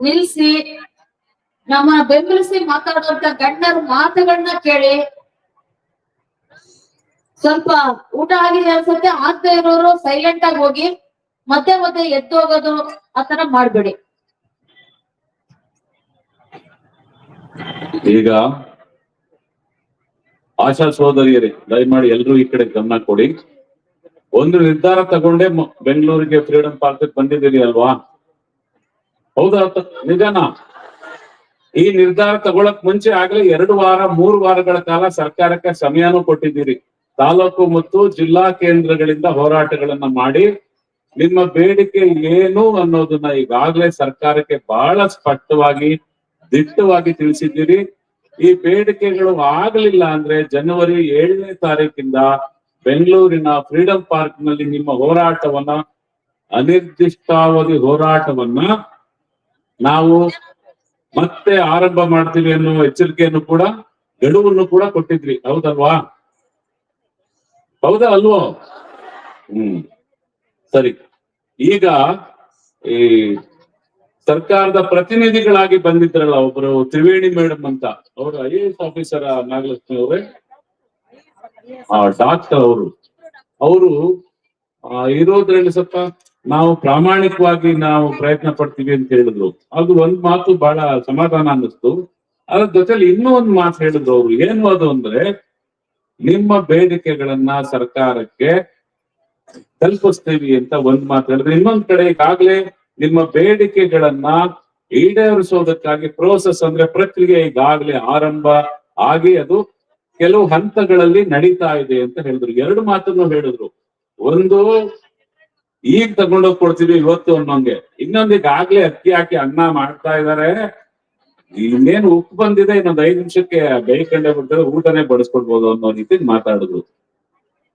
ನಿಲ್ಸಿ ನಮ್ಮ ಬೆಂಬಲಿಸಿ ಮಾತಾಡುವಂತ ಗಂಡರ ಮಾತುಗಳನ್ನ ಕೇಳಿ. ಸ್ವಲ್ಪ ಊಟ ಆಗಿದೆ ಅನ್ಸುತ್ತೆ ಆಗ್ತಾ ಇರೋರು ಸೈಲೆಂಟ್ ಆಗಿ ಹೋಗಿ ಮತ್ತೆ ಮತ್ತೆ ಎದ್ದು ಹೋಗೋದು ಆತರ ಮಾಡ್ಬೇಡಿ. ಈಗ ಆಶಾ ಸೋದರಿಯರೇ ದಯಮಾಡಿ ಎಲ್ರೂ ಈ ಕಡೆ ಗಮನ ಕೊಡಿ. ಒಂದು ನಿರ್ಧಾರ ತಗೊಂಡೆ ಬೆಂಗಳೂರಿಗೆ ಫ್ರೀಡಂ ಪಾರ್ಕ್ ಬಂದಿದ್ದೀರಿ ಅಲ್ವಾ? ಹೌದಾ? ನಿಧಾನ. ಈ ನಿರ್ಧಾರ ತಗೊಳಕ್ ಮುಂಚೆ ಆಗ್ಲಿ ಎರಡು ವಾರ, ಮೂರು ವಾರಗಳ ಕಾಲ ಸರ್ಕಾರಕ್ಕೆ ಸಮಯನೂ ಕೊಟ್ಟಿದ್ದೀರಿ. ತಾಲೂಕು ಮತ್ತು ಜಿಲ್ಲಾ ಕೇಂದ್ರಗಳಿಂದ ಹೋರಾಟಗಳನ್ನ ಮಾಡಿ, ನಿಮ್ಮ ಬೇಡಿಕೆ ಏನು ಅನ್ನೋದನ್ನ ಈಗಾಗಲೇ ಸರ್ಕಾರಕ್ಕೆ ಬಹಳ ಸ್ಪಷ್ಟವಾಗಿ, ದಿಟ್ಟವಾಗಿ ತಿಳಿಸಿದ್ದೀರಿ. ಈ ಬೇಡಿಕೆಗಳು ಆಗಲಿಲ್ಲ ಅಂದ್ರೆ ಜನವರಿ ಏಳನೇ ತಾರೀಕಿಂದ ಬೆಂಗಳೂರಿನ ಫ್ರೀಡಂ ಪಾರ್ಕ್ನಲ್ಲಿ ನಿಮ್ಮ ಹೋರಾಟವನ್ನ, ಅನಿರ್ದಿಷ್ಟಾವಧಿ ಹೋರಾಟವನ್ನ ನಾವು ಮತ್ತೆ ಆರಂಭ ಮಾಡ್ತೀವಿ ಅನ್ನುವ ಎಚ್ಚರಿಕೆಯನ್ನು ಕೂಡ, ಗಡುವನ್ನು ಕೂಡ ಕೊಟ್ಟಿದ್ವಿ. ಹೌದಲ್ವಾ? ಹೌದಾ ಅಲ್ವೋ? ಹ್ಮ್. ಸರಿ. ಈಗ ಈ ಸರ್ಕಾರದ ಪ್ರತಿನಿಧಿಗಳಾಗಿ ಬಂದಿದ್ರಲ್ಲ ಒಬ್ರು ತ್ರಿವೇಣಿ ಮೇಡಮ್ ಅಂತ. ಅವರು I A S officer Nagalakshmi ಅವರೇ. ಡಾಕ್ಟರ್ ಅವರು. ಅವರು ಇರೋದ್ರಲ್ಲಿ ಸ್ವಲ್ಪ ನಾವು ಪ್ರಾಮಾಣಿಕವಾಗಿ ನಾವು ಪ್ರಯತ್ನ ಪಡ್ತೀವಿ ಅಂತ ಹೇಳಿದ್ರು. ಅದು ಒಂದ್ ಮಾತು ಬಹಳ ಸಮಾಧಾನ ಅನ್ನಿಸ್ತು. ಅದ್ರ ಜೊತೆಲಿ ಇನ್ನೂ ಒಂದ್ ಮಾತು ಹೇಳಿದ್ರು ಅವ್ರು. ಏನು ಅದು ಅಂದ್ರೆ, ನಿಮ್ಮ ಬೇಡಿಕೆಗಳನ್ನ ಸರ್ಕಾರಕ್ಕೆ ತಲುಪಿಸ್ತೀವಿ ಅಂತ ಒಂದ್ ಮಾತು ಹೇಳಿದ್ರೆ. ಇನ್ನೊಂದ್ ಕಡೆ ಈಗಾಗ್ಲೇ ನಿಮ್ಮ ಬೇಡಿಕೆಗಳನ್ನ ಈಡೇರಿಸೋದಕ್ಕಾಗಿ ಪ್ರೋಸೆಸ್ ಅಂದ್ರೆ ಪ್ರಕ್ರಿಯೆ ಈಗಾಗಲೇ ಆರಂಭ ಆಗಿ ಅದು ಕೆಲವು ಹಂತಗಳಲ್ಲಿ ನಡೀತಾ ಇದೆ ಅಂತ ಹೇಳಿದ್ರು. ಎರಡು ಮಾತನ್ನು ಹೇಳಿದ್ರು. ಒಂದು ಈಗ ತಗೊಂಡೋಗ್ ಕೊಡ್ತೀವಿ ಇವತ್ತು ಅನ್ನೋಂಗೆ. ಇನ್ನೊಂದು ಈಗಾಗ್ಲೇ ಅಕ್ಕಿ ಹಾಕಿ ಅನ್ನ ಮಾಡ್ತಾ ಇದಾರೆ. ಇನ್ನೇನು ಉಪ್ಪು ಬಂದಿದೆ, ಇನ್ನೊಂದ್ ಐದ್ ನಿಮಿಷಕ್ಕೆ ಬೇಯ್ಕೊಂಡೇ ಬಿಡ್ತಾರೆ, ಊಟನೇ ಬಡಿಸ್ಕೊಡ್ಬೋದು ಅನ್ನೋ ರೀತಿ ಮಾತಾಡುದು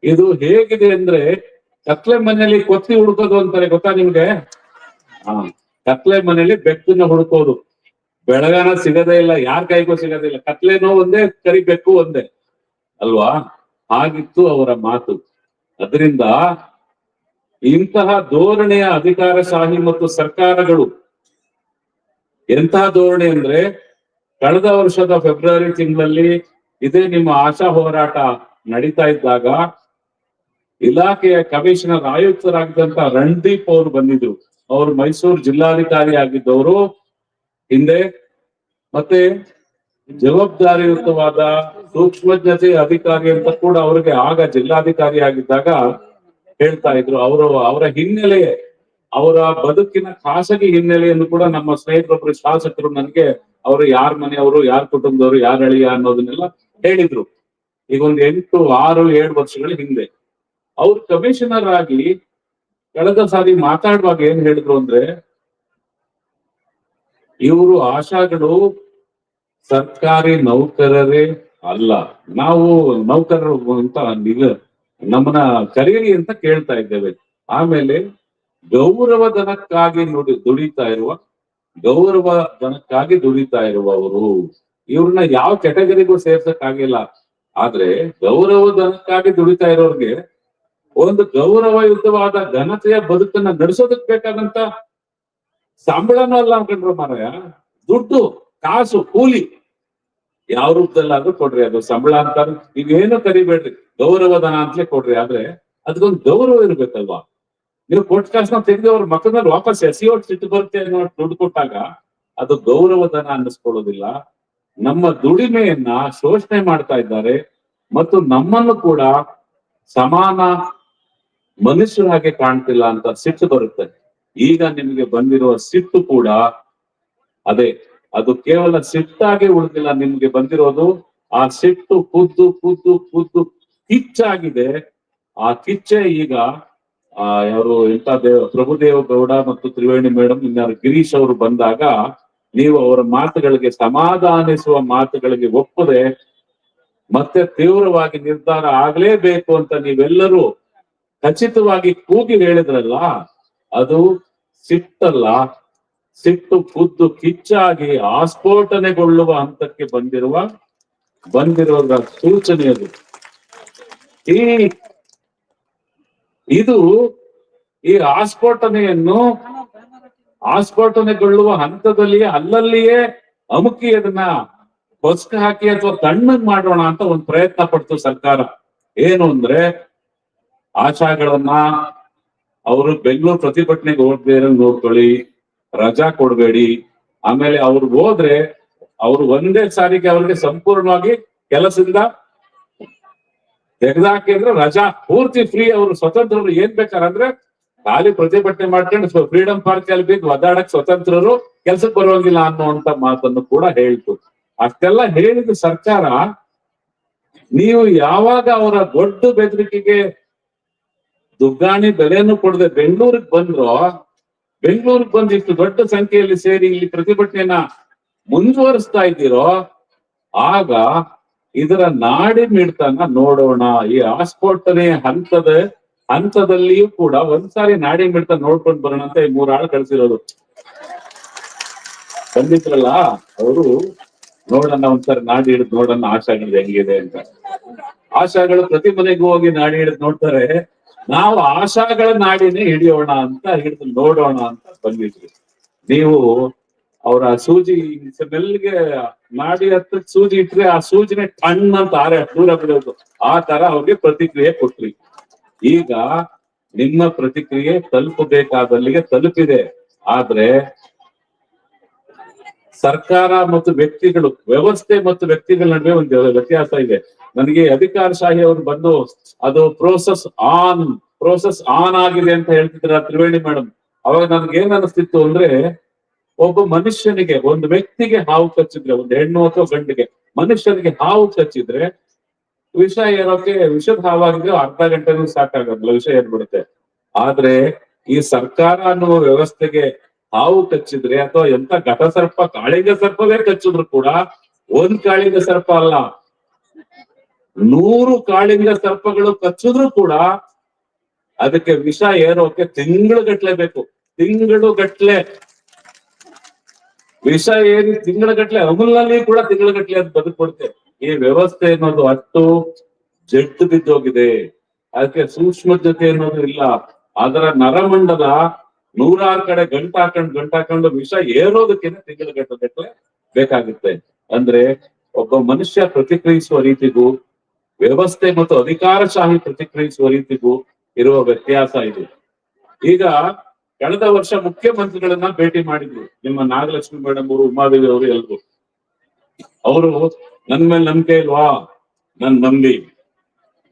ಇದು ಹೇಗಿದೆ ಅಂದ್ರೆ ಕತ್ಲೆ ಮನೆಯಲ್ಲಿ ಕೊತ್ತಿ ಹುಡುಕೋದು ಅಂತಾರೆ, ಗೊತ್ತಾ ನಿಮ್ಗೆ? ಹಾ, ಕತ್ಲೆ ಮನೆಯಲ್ಲಿ ಬೆಕ್ಕನ್ನ ಹುಡುಕೋದು. ಬೆಳಗಾನ ಸಿಗದೇ ಇಲ್ಲ, ಯಾರ ಕೈಗೂ ಸಿಗದೇ ಇಲ್ಲ. ಕತ್ಲೆನೋ ಒಂದೇ, ಕರಿ ಬೆಕ್ಕು ಒಂದೇ. ಅಲ್ವಾ? ಆಗಿತ್ತು ಅವರ ಮಾತು. ಅದರಿಂದ ಇಂತಹ ಧೋರಣೆಯ ಅಧಿಕಾರಶಾಹಿ ಮತ್ತು ಸರ್ಕಾರಗಳು ಎಂತಹ ಧೋರಣೆ ಅಂದ್ರೆ ಕಳೆದ ವರ್ಷದ ಫೆಬ್ರವರಿ ತಿಂಗಳಲ್ಲಿ ಇದೇ ನಿಮ್ಮ ಆಶಾ ಹೋರಾಟ ನಡೀತಾ ಇದ್ದಾಗ ಇಲಾಖೆಯ ಕಮಿಷನರ್ ಆಯುಕ್ತರಾಗಿದ್ದಂತ ರಣದೀಪ್ ಅವರು ಬಂದಿದ್ರು. ಅವರು ಮೈಸೂರು ಜಿಲ್ಲಾಧಿಕಾರಿ ಆಗಿದ್ದವರು ಹಿಂದೆ ಮತ್ತೆ ಜವಾಬ್ದಾರಿಯುತವಾದ ಸೂಕ್ಷ್ಮಜ್ಞತೆ ಅಧಿಕಾರಿ ಅಂತ ಕೂಡ ಅವ್ರಿಗೆ ಆಗ ಜಿಲ್ಲಾಧಿಕಾರಿ ಆಗಿದ್ದಾಗ ಹೇಳ್ತಾ ಇದ್ರು. ಅವರು, ಅವರ ಹಿನ್ನೆಲೆ, ಅವರ ಬದುಕಿನ ಖಾಸಗಿ ಹಿನ್ನೆಲೆಯನ್ನು ಕೂಡ ನಮ್ಮ ಸ್ನೇಹಿತರೊಬ್ಬರು ಶಾಸಕರು ನನಗೆ, ಅವರು ಯಾರ ಮನೆಯವರು, ಯಾರ ಕುಟುಂಬದವರು, ಯಾರ ಅಳಿಯ ಅನ್ನೋದನ್ನೆಲ್ಲ ಹೇಳಿದ್ರು. ಈಗ ಒಂದು ಎಂಟು, ಆರು, ಏಳು ವರ್ಷಗಳ ಹಿಂದೆ. ಅವ್ರು ಕಮಿಷನರ್ ಆಗಿ ಕಳೆದ ಸಾರಿ ಮಾತಾಡುವಾಗ ಏನ್ ಹೇಳಿದ್ರು ಅಂದ್ರೆ, ಇವರು ಆಶಾಗಳು ಸರ್ಕಾರಿ ನೌಕರರೇ ಅಲ್ಲ. ನಾವು ನೌಕರರು ಅಂತ ನಿಗ ನಮ್ಮನ್ನ ಕರೀರಿ ಅಂತ ಕೇಳ್ತಾ ಇದ್ದೇವೆ. ಆಮೇಲೆ ಗೌರವ ಧನಕ್ಕಾಗಿ ನುಡಿ ದುಡಿತಾ ಇರುವ, ಗೌರವ ಧನಕ್ಕಾಗಿ ದುಡಿತಾ ಇರುವವರು, ಇವ್ರನ್ನ ಯಾವ ಕೆಟಗರಿಗೂ ಸೇರ್ಸಕ್ಕಾಗಿಲ್ಲ. ಆದ್ರೆ ಗೌರವ ಧನಕ್ಕಾಗಿ ದುಡಿತಾ ಇರೋರ್ಗೆ ಒಂದು ಗೌರವಯುತವಾದ ಘನತೆಯ ಬದುಕನ್ನ ನಡೆಸೋದಕ್ ಬೇಕಾದಂತ ಸಂಬಳನೂ ಅಲ್ಲ ಅನ್ಕೊಂಡ್ರು ಮಾರಾಯ. ದುಡ್ಡು, ಕಾಸು, ಕೂಲಿ, ಯಾವ ರೂಪದಲ್ಲಾದ್ರೂ ಕೊಡ್ರಿ, ಅದು ಸಂಬಳ ಅಂತ ನೀವೇನು ಕರಿಬೇಡ್ರಿ. ಗೌರವಧನ ಅಂತಲೇ ಕೊಡ್ರಿ ಆದ್ರೆ ಅದಕ್ಕೊಂದು ಗೌರವ ಇರ್ಬೇಕಲ್ವಾ? ನೀವು ಕೊಟ್ಟ ಕಾಸನ್ನ ತೆಗೆದು ಅವ್ರ ಮಕ್ಕಳಲ್ಲಿ ವಾಪಸ್ ಎಸೆಯೋಟ್ ಸಿಟ್ಟು ಬರುತ್ತೆ ಅನ್ನೋ ದುಡ್ಡು ಕೊಟ್ಟಾಗ ಅದು ಗೌರವಧನ ಅನ್ನಿಸ್ಕೊಳ್ಳೋದಿಲ್ಲ. ನಮ್ಮ ದುಡಿಮೆಯನ್ನ ಶೋಷಣೆ ಮಾಡ್ತಾ ಇದ್ದಾರೆ ಮತ್ತು ನಮ್ಮನ್ನು ಕೂಡ ಸಮಾನ ಮನುಷ್ಯರ ಹಾಗೆ ಕಾಣ್ತಿಲ್ಲ ಅಂತ ಸಿಟ್ಟು ಬರುತ್ತೆ. ಈಗ ನಿಮಗೆ ಬಂದಿರುವ ಸಿಟ್ಟು ಕೂಡ ಅದೇ, ಅದು ಕೇವಲ ಸಿಟ್ಟಾಗಿ ಉಳಿದಿಲ್ಲ, ನಿಮ್ಗೆ ಬಂದಿರೋದು ಆ ಸಿಟ್ಟು ಕುದ್ದು ಕುದ್ದು ಕುದ್ದು ಕಿಚ್ಚಾಗಿದೆ. ಆ ಕಿಚ್ಚೆ ಈಗ, ಆ ಯಾರು ಇಂಥ ದೇವ, ಪ್ರಭುದೇವ ಗೌಡ ಮತ್ತು ತ್ರಿವೇಣಿ ಮೇಡಮ್ ಇನ್ಯಾರು ಗಿರೀಶ್ ಅವರು ಬಂದಾಗ, ನೀವು ಅವರ ಮಾತುಗಳಿಗೆ ಸಮಾಧಾನಿಸುವ ಮಾತುಗಳಿಗೆ ಒಪ್ಪದೆ, ಮತ್ತೆ ತೀವ್ರವಾಗಿ ನಿರ್ಧಾರ ಆಗ್ಲೇಬೇಕು ಅಂತ ನೀವೆಲ್ಲರೂ ಖಚಿತವಾಗಿ ಕೂಗಿ ಹೇಳಿದ್ರಲ್ಲ, ಅದು ಸಿಟ್ಟಲ್ಲ. ಸಿಟ್ಟು ಖುದ್ದು ಕಿಚ್ಚಾಗಿ ಆಸ್ಫೋಟನೆಗೊಳ್ಳುವ ಹಂತಕ್ಕೆ ಬಂದಿರುವ ಬಂದಿರುವ ಸೂಚನೆ ಅದು. ಈ ಇದು ಈ ಆಸ್ಫೋಟನೆಯನ್ನು ಆಸ್ಫೋಟನೆಗೊಳ್ಳುವ ಹಂತದಲ್ಲಿಯೇ ಅಲ್ಲಲ್ಲಿಯೇ ಅಮುಕಿ ಅದನ್ನ ಬಸ್ಕ ಹಾಕಿ ಅಥವಾ ತಣ್ಣಗ್ ಮಾಡೋಣ ಅಂತ ಒಂದು ಪ್ರಯತ್ನ ಪಡ್ತು ಸರ್ಕಾರ. ಏನು ಅಂದ್ರೆ ಆಶಾಗಳನ್ನ ಅವರು ಬೆಂಗಳೂರು ಪ್ರತಿಭಟನೆಗೆ ಹೋಗ್ಬೇರೆ ನೋಡ್ಕೊಳ್ಳಿ, ರಜಾ ಕೊಡ್ಬೇಡಿ. ಆಮೇಲೆ ಅವ್ರು ಹೋದ್ರೆ ಅವ್ರು ಒಂದೇ ಸಾರಿಗೆ ಅವ್ರಿಗೆ ಸಂಪೂರ್ಣವಾಗಿ ಕೆಲಸದಿಂದ ತೆಗೆದಾಕಿದ್ರೆ ರಜಾ ಪೂರ್ತಿ ಫ್ರೀ ಅವರು ಸ್ವತಂತ್ರರು ಏನ್ ಬೇಕಾರಂದ್ರೆ ಖಾಲಿ ಪ್ರತಿಭಟನೆ ಮಾಡ್ಕೊಂಡು ಫ್ರೀಡಂ ಪಾರ್ಕ್ ಅಲ್ಲಿ ಬಿದ್ದು ಒದ್ದಾಡಕ್ ಸ್ವತಂತ್ರರು ಕೆಲ್ಸಕ್ಕೆ ಬರುವಂಗಿಲ್ಲ ಅನ್ನುವಂತ ಮಾತನ್ನು ಕೂಡ ಹೇಳ್ತು. ಅಷ್ಟೆಲ್ಲ ಹೇಳಿದ ಸರ್ಕಾರ ನೀವು ಯಾವಾಗ ಅವರ ದೊಡ್ಡ ಬೆದರಿಕೆಗೆ ದುಗ್ಗಾಣಿ ಬೆಲೆಯನ್ನು ಕೊಡದೆ ಬೆಂಗಳೂರಿಗೆ ಬಂದ್ರೋ, ಬೆಂಗಳೂರಿಗೆ ಬಂದು ಇಷ್ಟು ದೊಡ್ಡ ಸಂಖ್ಯೆಯಲ್ಲಿ ಸೇರಿ ಇಲ್ಲಿ ಪ್ರತಿಭಟನೆಯನ್ನ ಮುಂದುವರಿಸ್ತಾ ಇದ್ದೀರೋ, ಆಗ ಇದರ ನಾಡಿ ಮಿಡ್ತನ ನೋಡೋಣ. ಈ ಆಸ್ಫೋಟನೆ ಹಂತದ, ಹಂತದಲ್ಲಿಯೂ ಕೂಡ ಒಂದ್ಸಾರಿ ನಾಡಿ ಮಿಡ್ತ ನೋಡ್ಕೊಂಡು ಬರೋಣ ಅಂತ ಈ ಮೂರ್ ಆಳು ಕಳ್ಸಿರೋದು. ಬಂದಿದ್ರಲ್ಲ, ಅವರು ನೋಡೋಣ, ಒಂದ್ಸಾರಿ ನಾಡಿ ಹಿಡಿದು ನೋಡೋಣ ಆಶಾಗಳು ಹೆಂಗಿದೆ ಅಂತ. ಆಶಾಗಳು ಪ್ರತಿ ಮನೆಗೂ ಹೋಗಿ ನಾಡಿ ಹಿಡಿದು ನೋಡ್ತಾರೆ. ನಾವು ಆಶಾಗಳ ನಾಡಿನೇ ಹಿಡಿಯೋಣ ಅಂತ ಹಿಡಿದು ನೋಡೋಣ ಅಂತ ಬಂದಿದ್ವಿ. ನೀವು ಅವರ ಸೂಜಿ ಮೆಲ್ಗೆ ಮಾಡಿ ಹತ್ರ ಸೂಜಿ ಇಟ್ರೆ ಆ ಸೂಜಿನೇ ಟಣ್ ಅಂತ ಆರೆ, ದೂರ ಬಿಡೋದು. ಆ ತರ ಅವ್ರಿಗೆ ಪ್ರತಿಕ್ರಿಯೆ ಕೊಟ್ರಿ. ಈಗ ನಿಮ್ಮ ಪ್ರತಿಕ್ರಿಯೆ ತಲುಪಬೇಕಾದಲ್ಲಿಗೆ ತಲುಪಿದೆ. ಆದ್ರೆ ಸರ್ಕಾರ ಮತ್ತು ವ್ಯಕ್ತಿಗಳು, ವ್ಯವಸ್ಥೆ ಮತ್ತು ವ್ಯಕ್ತಿಗಳ ನಡುವೆ ಒಂದು ವ್ಯತ್ಯಾಸ ಇದೆ. ನನಗೆ ಅಧಿಕಾರಶಾಹಿ ಅವರು ಬಂದು, ಅದು ಪ್ರೋಸೆಸ್ ಆನ್ ಪ್ರೋಸೆಸ್ ಆನ್ ಆಗಿದೆ ಅಂತ ಹೇಳ್ತಿದ್ರ ತ್ರಿವೇಣಿ ಮೇಡಮ್ ಅವಾಗ ನನ್ಗೆ ಏನ್ ಅನಿಸ್ತಿತ್ತು ಅಂದ್ರೆ ಒಬ್ಬ ಮನುಷ್ಯನಿಗೆ, ಒಂದು ವ್ಯಕ್ತಿಗೆ ಹಾವು ಕಚ್ಚಿದ್ರೆ, ಒಂದು ಹೆಣ್ಣು ಅಥವಾ ಗಂಡಿಗೆ ಮನುಷ್ಯನಿಗೆ ಹಾವು ಕಚ್ಚಿದ್ರೆ ವಿಷ ಏರೋಕೆ, ವಿಷದ ಹಾವಾಗಿದ್ರೆ ಅರ್ಧ ಗಂಟೆನೂ ಸಾಕಾಗಲ್ಲ, ವಿಷ ಏರ್ಬಿಡುತ್ತೆ. ಆದ್ರೆ ಈ ಸರ್ಕಾರ ಅನ್ನುವ ವ್ಯವಸ್ಥೆಗೆ ಹಾವು ಕಚ್ಚಿದ್ರೆ ಅಥವಾ ಎಂತ ಘಟಸರ್ಪ, ಕಾಳಿಂಗ ಸರ್ಪವೇ ಕಚ್ಚಿದ್ರು ಕೂಡ ಒಂದ್ ಕಾಳಿಂಗ ಸರ್ಪ ಅಲ್ಲ. ನೂರು ಕಾಳಿಂಗ ಸರ್ಪಗಳು ಕಚ್ಚಿದ್ರು ಕೂಡ ಅದಕ್ಕೆ ವಿಷ ಏರೋಕೆ ತಿಂಗಳು ಗಟ್ಲೆ ಬೇಕು. ತಿಂಗಳು ಗಟ್ಲೆ ವಿಷ ಏನು ತಿಂಗಳ ಗಟ್ಲೆ, ಅಮೂಲ್ನಲ್ಲಿ ಕೂಡ ತಿಂಗಳ ಗಟ್ಲೆ ಅದು ಬದುಕೊಡುತ್ತೆ ಈ ವ್ಯವಸ್ಥೆ ಅನ್ನೋದು ಅಷ್ಟು ಜಡ್ಡು ಬಿದ್ದೋಗಿದೆ. ಅದಕ್ಕೆ ಸೂಕ್ಷ್ಮ ಅನ್ನೋದು ಇಲ್ಲ. ಅದರ ನರಮಂಡಲ ನೂರಾರು ಕಡೆ ಗಂಟು ಹಾಕೊಂಡು ಗಂಟು ಹಾಕೊಂಡು ವಿಷ ಏರೋದಕ್ಕಿಂತ ತಿಂಗಳ ಗಟ್ಟಲೆ ಬೇಕಾಗುತ್ತೆ. ಅಂದ್ರೆ ಒಬ್ಬ ಮನುಷ್ಯ ಪ್ರತಿಕ್ರಿಯಿಸುವ ರೀತಿಗೂ, ವ್ಯವಸ್ಥೆ ಮತ್ತು ಅಧಿಕಾರಶಾಹಿ ಪ್ರತಿಕ್ರಿಯಿಸುವ ರೀತಿಗೂ ಇರುವ ವ್ಯತ್ಯಾಸ ಇದು. ಈಗ ಕಳೆದ ವರ್ಷ ಮುಖ್ಯಮಂತ್ರಿಗಳನ್ನ ಭೇಟಿ ಮಾಡಿದ್ರು. ನಿಮ್ಮ ನಾಗಲಕ್ಷ್ಮಿ ಮೇಡಮ್ ಅವರು, ಉಮಾದೇವಿ ಅವರು ಎಲ್ರು. ಅವರು ನನ್ ಮೇಲೆ ನಂಬಿಕೆ ಇಲ್ವಾ? ನನ್ ನಂಬಿ.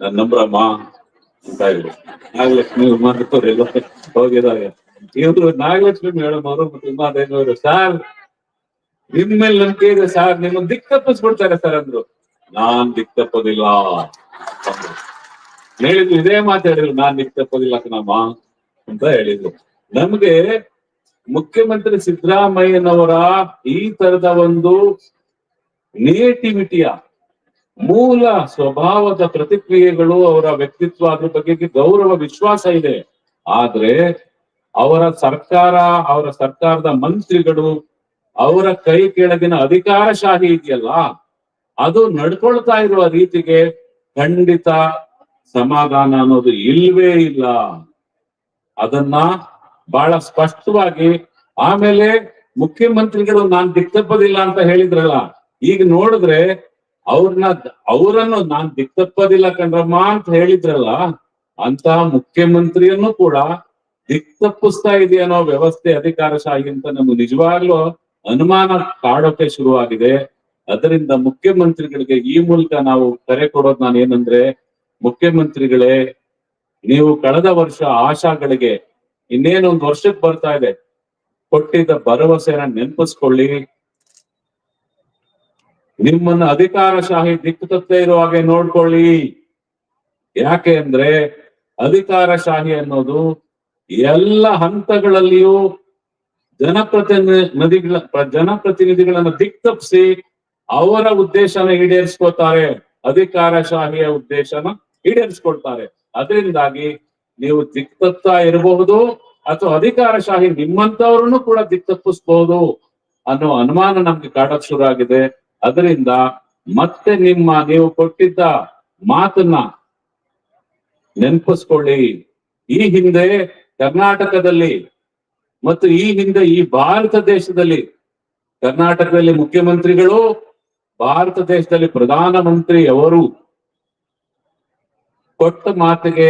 ನನ್ ನಂಬ್ರಮ್ಮ ಅಂತ ಇದ್ರು. ನಾಗಲಕ್ಷ್ಮಿ, ಉಮಾದೇವಿ ಎಲ್ಲ ಹೋಗಿದಾಗ ಇವರು ನಾಗಲಕ್ಷ್ಮಿ ಮೇಡಮ್ ಅವರು ಮತ್ತೆ ಉಮಾದೇವಿ ಅವರು, ಸಾರ್, ನಿಮ್ ಮೇಲೆ ನಂಬಿಕೆ ಇದೆ ಸಾರ್ ನಿಮ್ಮನ್ನ ದಿಕ್ ತಪ್ಪಿಸ್ಬಿಡ್ತಾರೆ ಸರ್ ಅಂದ್ರು. ನಾನ್ ದಿಕ್ ತಪ್ಪೋದಿಲ್ಲ. ಹೇಳಿದ್ರು, ಇದೇ ಮಾತಾಡಿದ್ರು, ನಾನ್ ದಿಕ್ ತಪ್ಪೋದಿಲ್ಲ ಕಣಮ್ಮ ಅಂತ ಹೇಳಿದ್ರು. ನಮ್ಗೆ ಮುಖ್ಯಮಂತ್ರಿ ಸಿದ್ದರಾಮಯ್ಯನವರ ಈ ತರದ ಒಂದು ನಿಯೇಟಿವಿಟಿಯ ಮೂಲ ಸ್ವಭಾವದ ಪ್ರತಿಕ್ರಿಯೆಗಳು ಅವರ ವ್ಯಕ್ತಿತ್ವ ಅದ್ರ ಬಗ್ಗೆ ಗೌರವ, ವಿಶ್ವಾಸ ಇದೆ. ಆದ್ರೆ ಅವರ ಸರ್ಕಾರ, ಅವರ ಸರ್ಕಾರದ ಮಂತ್ರಿಗಳು ಅವರ ಕೈ ಕೆಳಗಿನ ಅಧಿಕಾರಶಾಹಿ ಇದೆಯಲ್ಲ, ಅದು ನಡ್ಕೊಳ್ತಾ ಇರುವ ರೀತಿಗೆ ಖಂಡಿತ ಸಮಾಧಾನ ಅನ್ನೋದು ಇಲ್ವೇ ಇಲ್ಲ. ಅದನ್ನ ಬಹಳ ಸ್ಪಷ್ಟವಾಗಿ ಆಮೇಲೆ ಮುಖ್ಯಮಂತ್ರಿಗಳು ನಾನ್ ದಿಕ್ತಪ್ಪದಿಲ್ಲ ಅಂತ ಹೇಳಿದ್ರಲ್ಲ, ಈಗ ನೋಡಿದ್ರೆ ಅವ್ರನ್ನ ಅವರನ್ನು ನಾನ್ ದಿಕ್ತಪ್ಪದಿಲ್ಲ ಕಣ್ರಮ್ಮ ಅಂತ ಹೇಳಿದ್ರಲ್ಲ ಅಂತ ಮುಖ್ಯಮಂತ್ರಿಯನ್ನು ಕೂಡ ದಿಕ್ತಪ್ಪಿಸ್ತಾ ಇದೆಯನ್ನೋ ವ್ಯವಸ್ಥೆ ಅಧಿಕಾರಶಾಹಿ ಅಂತ ನಮ್ಗೆ ನಿಜವಾಗ್ಲೂ ಅನುಮಾನ ಕಾಡೋಕೆ ಶುರುವಾಗಿದೆ. ಅದರಿಂದ ಮುಖ್ಯಮಂತ್ರಿಗಳಿಗೆ ಈ ಮೂಲಕ ನಾವು ಕರೆ ಕೊಡೋದು ನಾನು ಏನಂದ್ರೆ, ಮುಖ್ಯಮಂತ್ರಿಗಳೇ, ನೀವು ಕಳೆದ ವರ್ಷ ಆಶಾಗಳಿಗೆ ಇನ್ನೇನು ಒಂದು ವರ್ಷಕ್ಕೆ ಬರ್ತಾ ಇದೆ. ಕೊಟ್ಟಿದ್ದ ಭರವಸೆನ ನೆನಪಿಸ್ಕೊಳ್ಳಿ. ನಿಮ್ಮನ್ನ ಅಧಿಕಾರಶಾಹಿ ದಿಕ್ಕು ತಪ್ಪದೆ ಇರೋ ಹಾಗೆ ನೋಡ್ಕೊಳ್ಳಿ. ಯಾಕೆ ಅಂದ್ರೆ ಅಧಿಕಾರಶಾಹಿ ಅನ್ನೋದು ಎಲ್ಲ ಹಂತಗಳಲ್ಲಿಯೂ ಜನಪ್ರತಿನಿಧಿಗಳ ಜನಪ್ರತಿನಿಧಿಗಳನ್ನ ದಿಕ್ತಪ್ಪಿಸಿ ಅವರ ಉದ್ದೇಶನ ಈಡೇರಿಸ್ಕೋತಾರೆ ಅಧಿಕಾರಶಾಹಿಯ ಉದ್ದೇಶನ ಈಡೇರಿಸ್ಕೊಳ್ತಾರೆ. ಅದರಿಂದಾಗಿ ನೀವು ದಿಕ್ತಪ್ತಾ ಇರಬಹುದು ಅಥವಾ ಅಧಿಕಾರಶಾಹಿ ನಿಮ್ಮಂತವ್ರನ್ನು ಕೂಡ ದಿಕ್ತಪ್ಪಿಸಬಹುದು ಅನ್ನೋ ಅನುಮಾನ ನಮ್ಗೆ ಕಾಡಕ್ ಶುರು ಆಗಿದೆ ಅದರಿಂದ ಮತ್ತೆ ನಿಮ್ಮ ನೀವು ಕೊಟ್ಟಿದ್ದ ಮಾತನ್ನ ನೆನಪಿಸ್ಕೊಳ್ಳಿ. ಈ ಹಿಂದೆ ಕರ್ನಾಟಕದಲ್ಲಿ ಮತ್ತು ಈ ಹಿಂದೆ ಈ ಭಾರತ ದೇಶದಲ್ಲಿ ಕರ್ನಾಟಕದಲ್ಲಿ ಮುಖ್ಯಮಂತ್ರಿಗಳು, ಭಾರತ ದೇಶದಲ್ಲಿ ಪ್ರಧಾನಮಂತ್ರಿ ಅವರು ಕೊಟ್ಟ ಮಾತಿಗೆ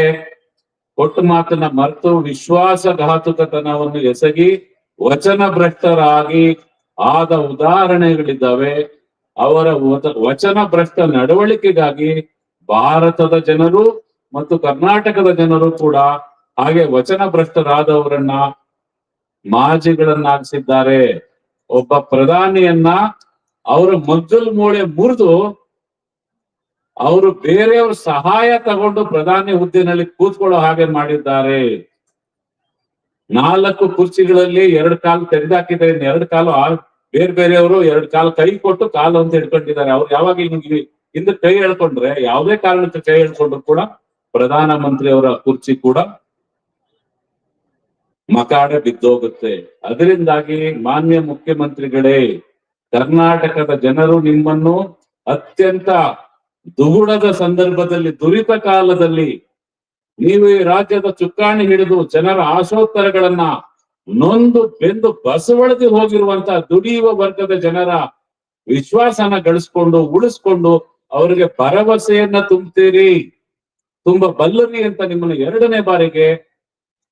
ಕೊಟ್ಟ ಮಾತನ್ನ ಮರೆತು ವಿಶ್ವಾಸಘಾತುಕತನವನ್ನು ಎಸಗಿ ವಚನ ಭ್ರಷ್ಟರಾಗಿ ಆದ ಉದಾಹರಣೆಗಳಿದ್ದಾವೆ. ಅವರ ವಚ- ವಚನ ಭ್ರಷ್ಟ ನಡವಳಿಕೆಗಾಗಿ ಭಾರತದ ಜನರು ಮತ್ತು ಕರ್ನಾಟಕದ ಜನರು ಕೂಡ ಹಾಗೆ ವಚನ ಭ್ರಷ್ಟರಾದವರನ್ನ ಮಾಜಿಗಳನ್ನಾಗಿಸಿದ್ದಾರೆ. ಒಬ್ಬ ಪ್ರಧಾನಿಯನ್ನ ಅವರ ಮಗ್ಗಲ್ ಮೂಳೆ ಮುರಿದು ಅವರು ಬೇರೆಯವ್ರ ಸಹಾಯ ತಗೊಂಡು ಪ್ರಧಾನಿ ಹುದ್ದೆನಲ್ಲಿ ಕೂತ್ಕೊಳ್ಳೋ ಹಾಗೆ ಮಾಡಿದ್ದಾರೆ. ನಾಲ್ಕು ಕುರ್ಚಿಗಳಲ್ಲಿ ಎರಡು ಕಾಲು ತೆಗೆದಾಕಿದ್ದಾರೆ ಎರಡು ಕಾಲು ಬೇರೆ ಬೇರೆಯವರು ಎರಡು ಕಾಲು ಕೈ ಕೊಟ್ಟು ಕಾಲು ಅಂತ ಹಿಡ್ಕೊಂಡಿದ್ದಾರೆ. ಅವ್ರು ಯಾವಾಗ ಹಿಂದೆ ಕೈ ಹೇಳ್ಕೊಂಡ್ರೆ ಯಾವುದೇ ಕಾರಣಕ್ಕೆ ಕೈ ಹೇಳ್ಕೊಂಡ್ರು ಕೂಡ ಪ್ರಧಾನ ಮಂತ್ರಿಯವರ ಕುರ್ಚಿ ಕೂಡ ಮಕಾಡೆ ಬಿದ್ದೋಗುತ್ತೆ. ಅದರಿಂದಾಗಿ ಮಾನ್ಯ ಮುಖ್ಯಮಂತ್ರಿಗಳೇ, ಕರ್ನಾಟಕದ ಜನರು ನಿಮ್ಮನ್ನು ಅತ್ಯಂತ ದುಗುಡದ ಸಂದರ್ಭದಲ್ಲಿ ದುರಿತ ಕಾಲದಲ್ಲಿ ನೀವು ಈ ರಾಜ್ಯದ ಚುಕ್ಕಾಣಿ ಹಿಡಿದು ಜನರ ಆಶೋತ್ತರಗಳನ್ನ ನೊಂದು ಬೆಂದು ಬಸವಳದಿ ಹೋಗಿರುವಂತ ದುಡಿಯುವ ವರ್ಗದ ಜನರ ವಿಶ್ವಾಸನ ಗಳಿಸ್ಕೊಂಡು ಉಳಿಸ್ಕೊಂಡು ಅವರಿಗೆ ಭರವಸೆಯನ್ನ ತುಂಬ್ತೀರಿ. ತುಂಬ ಬಲ್ಲರಿ ಅಂತ ನಿಮ್ಮನ್ನು ಎರಡನೇ ಬಾರಿಗೆ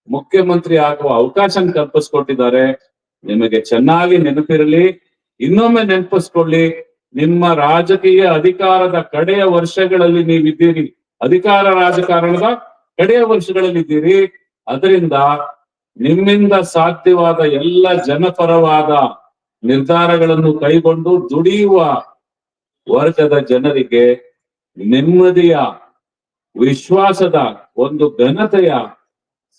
ಮುಖ್ಯಮಂತ್ರಿ ಆಗುವ ಅವಕಾಶ ಕಲ್ಪಿಸ್ಕೊಟ್ಟಿದ್ದಾರೆ. ನಿಮಗೆ ಚೆನ್ನಾಗಿ ನೆನಪಿರಲಿ, ಇನ್ನೊಮ್ಮೆ ನೆನಪಿಸ್ಕೊಳ್ಳಿ. ನಿಮ್ಮ ರಾಜಕೀಯ ಅಧಿಕಾರದ ಕಡೆಯ ವರ್ಷಗಳಲ್ಲಿ ನೀವಿದ್ದೀರಿ. ಅಧಿಕಾರ ರಾಜಕಾರಣದ ಕಡೆಯ ವರ್ಷಗಳಲ್ಲಿ ಇದ್ದೀರಿ ಅದರಿಂದ ನಿಮ್ಮಿಂದ ಸಾಧ್ಯವಾದ ಎಲ್ಲ ಜನಪರವಾದ ನಿರ್ಧಾರಗಳನ್ನು ಕೈಗೊಂಡು ದುಡಿಯುವ ವರ್ಗದ ಜನರಿಗೆ ನೆಮ್ಮದಿಯ, ವಿಶ್ವಾಸದ ಒಂದು ಘನತೆಯ,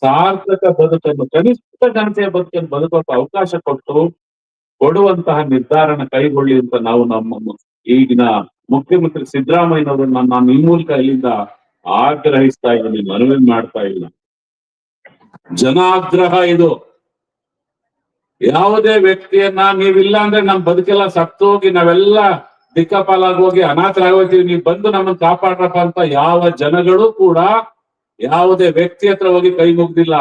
ಸಾರ್ಥಕ ಬದುಕನ್ನು, ಕನಿಷ್ಠ ಘನತೆಯ ಬದುಕನ್ನು ಬದುಕೋಕೆ ಅವಕಾಶ ಕೊಟ್ಟು ಕೊಡುವಂತಹ ನಿರ್ಧಾರನ ಕೈಗೊಳ್ಳಿ ಅಂತ ನಾವು ನಮ್ಮ ಈಗಿನ ಮುಖ್ಯಮಂತ್ರಿ ಸಿದ್ದರಾಮಯ್ಯನವರನ್ನ ನಾನು ಈ ಮೂಲಕ ಇಲ್ಲಿಂದ ಆಗ್ರಹಿಸ್ತಾ ಇದ್ದೀನಿ, ಮನವಿ ಮಾಡ್ತಾ ಇಲ್ಲ. ಜನಾಗ್ರಹ ಇದು. ಯಾವುದೇ ವ್ಯಕ್ತಿಯನ್ನ ನೀವಿಲ್ಲ ಅಂದ್ರೆ ನಮ್ ಬದುಕೆಲ್ಲ ಸತ್ತೋಗಿ ನಾವೆಲ್ಲ ದಿಕ್ಕಪಾಲಾಗೋಗಿ ಅನಾಥರಾಗೋಗ್ತೀವಿ ನೀವು ಬಂದು ನಮ್ಮನ್ನು ಕಾಪಾಡ್ರಪ್ಪ ಅಂತ ಯಾವ ಜನಗಳು ಕೂಡ ಯಾವುದೇ ವ್ಯಕ್ತಿ ಹತ್ರ ಹೋಗಿ ಕೈ ಮುಗ್ದಿಲ್ಲ.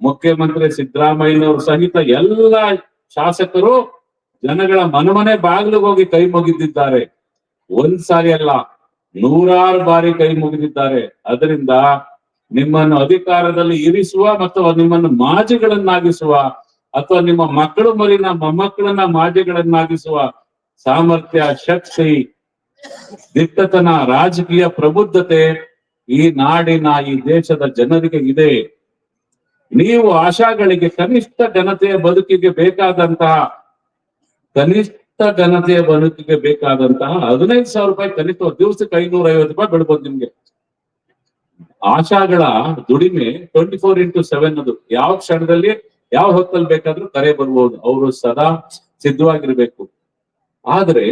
ಮುಖ್ಯಮಂತ್ರಿ ಸಿದ್ದರಾಮಯ್ಯನವರು ಸಹಿತ ಎಲ್ಲ ಶಾಸಕರು ಜನಗಳ ಮನಮನೆ ಬಾಗಿಲಿಗೆ ಹೋಗಿ ಕೈ ಮುಗಿದಿದ್ದಾರೆ. ಒಂದ್ ಸಾರಿ ಅಲ್ಲ, ನೂರಾರು ಬಾರಿ ಕೈ ಮುಗಿದಿದ್ದಾರೆ. ಅದರಿಂದ ನಿಮ್ಮನ್ನು ಅಧಿಕಾರದಲ್ಲಿ ಇರಿಸುವ ಮತ್ತು ನಿಮ್ಮನ್ನು ಮಾಜಿಗಳನ್ನಾಗಿಸುವ ಅಥವಾ ನಿಮ್ಮ ಮಕ್ಕಳು ಮರಿನ ಮೊಮ್ಮಕ್ಕಳನ್ನ ಮಾಜಿಗಳನ್ನಾಗಿಸುವ ಸಾಮರ್ಥ್ಯ, ಶಕ್ತಿ, ದಿಟ್ಟತನ, ರಾಜಕೀಯ ಪ್ರಬುದ್ಧತೆ ಈ ನಾಡಿನ ಈ ದೇಶದ ಜನರಿಗೆ ಇದೆ. ನೀವು ಆಶಾಗಳಿಗೆ ಕನಿಷ್ಠ ಜನತೆಯ ಬದುಕಿಗೆ ಬೇಕಾದಂತಹ ಕನಿಷ್ಠ ಜನತೆಯ ಬದುಕಿಗೆ ಬೇಕಾದಂತಹ ಹದಿನೈದು ಸಾವಿರ ರೂಪಾಯಿ ಕನಿಷ್ಠ ದಿವಸಕ್ಕೆ ಐನೂರ ಐವತ್ತು ರೂಪಾಯಿ ಬೆಳ್ಬೋದು ನಿಮ್ಗೆ. ಆಶಾಗಳ ದುಡಿಮೆ ಟ್ವೆಂಟಿ ಫೋರ್ ಇಂಟು ಸೆವೆನ್ ಅದು. ಯಾವ ಕ್ಷಣದಲ್ಲಿ, ಯಾವ ಹೊತ್ತಲ್ಲಿ ಬೇಕಾದ್ರೂ ಕರೆ ಬರ್ಬೋದು. ಅವರು ಸದಾ ಸಿದ್ಧವಾಗಿರ್ಬೇಕು. ಆದ್ರೆ